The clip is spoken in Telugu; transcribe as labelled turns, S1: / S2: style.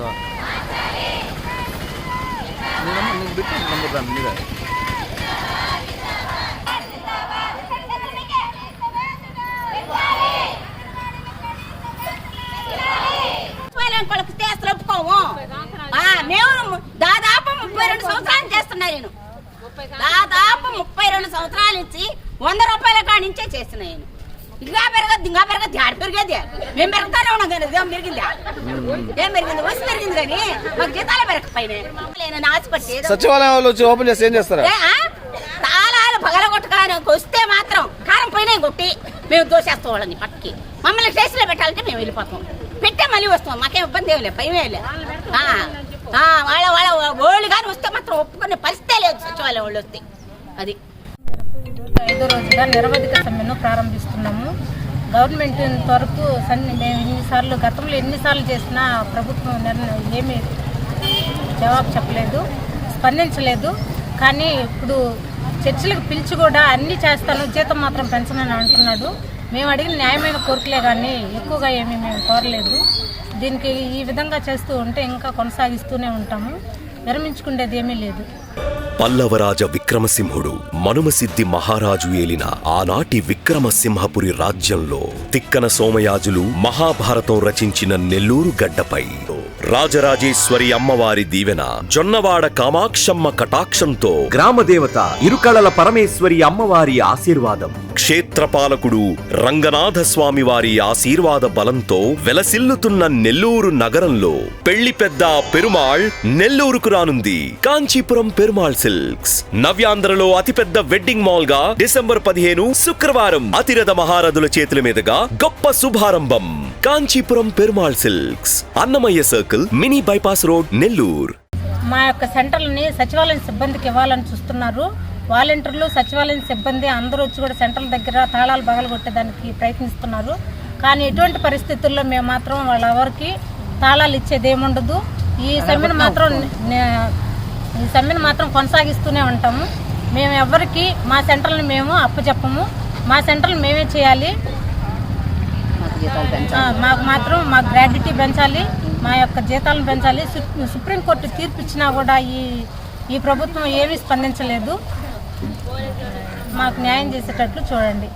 S1: సో
S2: నేనమ్మ నీకు బిట్టు నమ్ముతాను మీద మేము దాదాపు ముప్పై రెండు సంవత్సరాలు చేస్తున్నా దాదాపు ముప్పై రెండు సంవత్సరాల నుంచి వంద రూపాయల కాడి నుంచే చేస్తున్నా నేను. ఇంకా పెరగద్దు ఇంకా పెరగద్దు ఆడ పెరిగేది. మేము పెరుగుతానే ఉన్నాం కానీ ఇదేం పెరిగిందా? ఏం పెరిగింది? వస్తు పెరిగింది కానీ మాకు జీతాలు పెరగకపోయినా ఆశపట్టి ఏదో
S1: సచివాలయం వాళ్ళు వచ్చి ఓపెన్ చేస్తే ఏం చేస్తారా?
S2: ఏ? తాళాలు పగలగొట్టడానికి వస్తే మాత్రం కారం పైన కొట్టి మేము దోసేస్తాం వాళ్ళని పట్టుకి. మమ్మల్ని స్టేషన్లో పెట్టాలంటే మేము వెళ్ళిపోతాం. పెట్టే మళ్ళీ వస్తాం. మాకేం ఇబ్బంది ఏం లేదు భయం ఏం లేదు. వాళ్ళ వాళ్ళ ఓళ్ళు కానీ వస్తే మాత్రం ఒప్పుకునే పరిస్థితే లేదు సచివాలయం వాళ్ళు వస్తే. అది.
S3: ఐదో రోజుగా నిరవధిక సమ్మెను ప్రారంభిస్తున్నాము. గవర్నమెంట్ ఇంతవరకు సన్ని మేము ఎన్నిసార్లు గతంలో ఎన్నిసార్లు చేసినా ప్రభుత్వం నిర్ణయం ఏమీ జవాబు చెప్పలేదు స్పందించలేదు. కానీ ఇప్పుడు చర్చలకు పిలిచి కూడా అన్నీ చేస్తాను జీతం మాత్రం పెంచనని అంటున్నాడు. మేము అడిగిన న్యాయమైన కోరికలే కానీ ఎక్కువగా ఏమీ మేము కోరలేదు. దీనికి ఈ విధంగా చేస్తూ ఉంటే ఇంకా కొనసాగిస్తూనే ఉంటాము. విరమించుకునేది ఏమీ లేదు.
S4: పల్లవరాజ విక్రమసింహుడు మనుమసిద్ధి మహారాజు ఏలిన ఆనాటి విక్రమసింహపురి రాజ్యంలో తిక్కన సోమయాజులు మహాభారతం రచించిన నెల్లూరు గడ్డపై. రాజరాజేశ్వరి అమ్మవారి దీవెన జొన్నవాడ కామాక్షమ్మ కటాక్షంతో
S5: గ్రామదేవత ఇరుకళల పరమేశ్వరి అమ్మవారి ఆశీర్వాదం.
S4: క్షేత్రపాలకుడు రంగనాథస్వామి వారి ఆశీర్వాద బలంతో వెలసిల్లుతున్న నెల్లూరు నగరంలో పెళ్ళి పెద్ద పెరుమాళ్ నెల్లూరుకు రానుంది. కాంచీపురం పెరుమాళ్ సిల్క్స్. నవ్యాంధ్రలో అతిపెద్ద వెడ్డింగ్ మాల్గా డిసెంబర్ పదిహేను శుక్రవారం అతిరథ మహారథుల చేతుల మీదుగా గొప్ప శుభారంభం. Kanchipuram Perumal silks. Annamayya circle mini bypass road Nellore.
S3: మా యొక్క సెంటర్ని సచివాలయం సిబ్బందికి ఇవ్వాలని చూస్తున్నారు. వాలంటీర్లు సచివాలయం సిబ్బంది అందరూ వచ్చి కూడా సెంటర్ల దగ్గర తాళాలు పగలగొట్టేదానికి ప్రయత్నిస్తున్నారు. కానీ ఎటువంటి పరిస్థితుల్లో మేము మాత్రం వాళ్ళ ఎవరికి తాళాలు ఇచ్చేది ఏముండదు ఈ సమ్మెను మాత్రం ఈ సమ్మెను మాత్రం కొనసాగిస్తూనే ఉంటాము. మేము ఎవరికి మా సెంటర్ని మేము అప్పచెప్పము మా సెంటర్లు మేమే చేయాలి. మాకు మాత్రం మా గ్రాడ్యుటీ పెంచాలి. మా యొక్క జీతాలను పెంచాలి. సుప్రీంకోర్టు తీర్పు ఇచ్చినా కూడా ఈ ఈ ప్రభుత్వం ఏమీ స్పందించలేదు. మాకు న్యాయం చేసేటట్లు చూడండి.